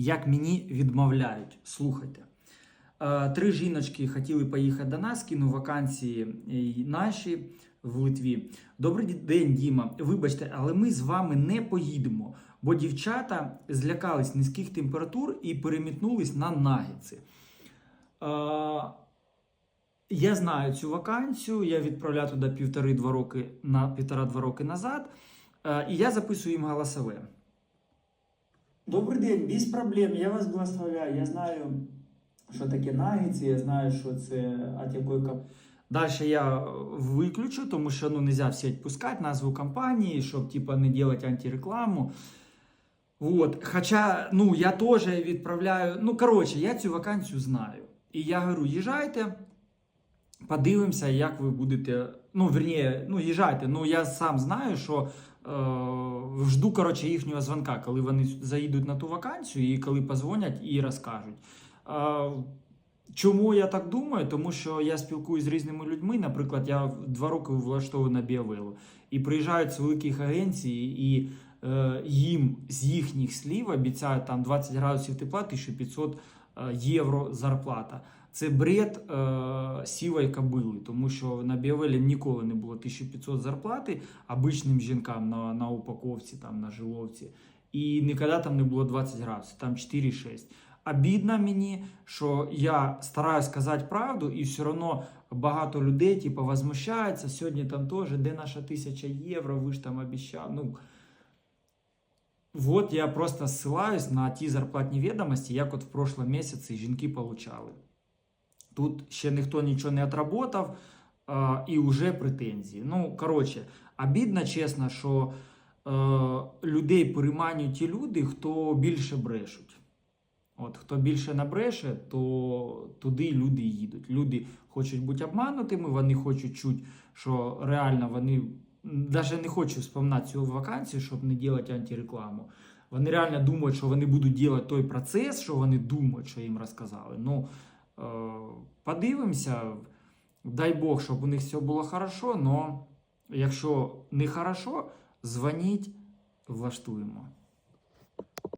як мені відмовляють. Слухайте. Е, Три жіночки хотіли поїхати до нас, кину вакансії е, наші в Литві. Добрий день, Діма. Вибачте, але ми з вами не поїдемо, бо дівчата злякались низьких температур і перемітнулись на нагідці. Е, Я знаю цю вакансію, я відправляв туди півтори-два роки на півтора-два роки назад, і я записую їм голосове. Добрий день, без проблем. Я вас благословляю. Я знаю, що таке нагіці, я знаю, що це от якої. Далі я виключу, тому що ну, нельзя в сеть пускати назву компанії, щоб типа, не робити антирекламу. Вот. Хоча ну, я теж відправляю. Ну, коротше, я цю вакансію знаю. І я говорю, їжджайте, подивимося, як ви будете. Ну, верніше, ну, їжджайте. Ну, я сам знаю, що е, жду коротше, їхнього дзвонка, коли вони заїдуть на ту вакансію і коли позвонять і розкажуть. Е, Чому я так думаю? Тому що я спілкуюся з різними людьми. Наприклад, я два роки влаштовую на Біавелу. І приїжджають з великих агенцій, і е, їм з їхніх слів обіцяють там 20 градусів тепла, 1500 е, євро зарплата. Це бред е, сівої кобили, тому що на Біавелі ніколи не було 1500 зарплати обичним жінкам на, на упаковці, там, на жиловці. І ніколи там не було 20 градусів, там 4-6. Обідно мені, що я стараюсь сказати правду, і все одно багато людей типу, возмущаються. Сьогодні там теж, де наша тисяча євро, ви ж там обіцяли. Ну, вот я просто ссилаюсь на ті зарплатні відомості, як от в прошлом місяці жінки получали. Тут ще ніхто нічого не отработав, а, і вже претензії. Ну, коротше, обідно, чесно, що е, людей переманюють ті люди, хто більше брешуть. От, хто більше набреше, то туди люди їдуть. Люди хочуть бути обманутими, вони хочуть чути, що реально вони навіть не хочу вспоминати цю вакансію, щоб не робити антирекламу. Вони реально думають, що вони будуть робити той процес, що вони думають, що їм розказали. Ну, подивимося. Дай Бог, щоб у них все було хорошо, але якщо не хорошо, дзвоніть, влаштуємо.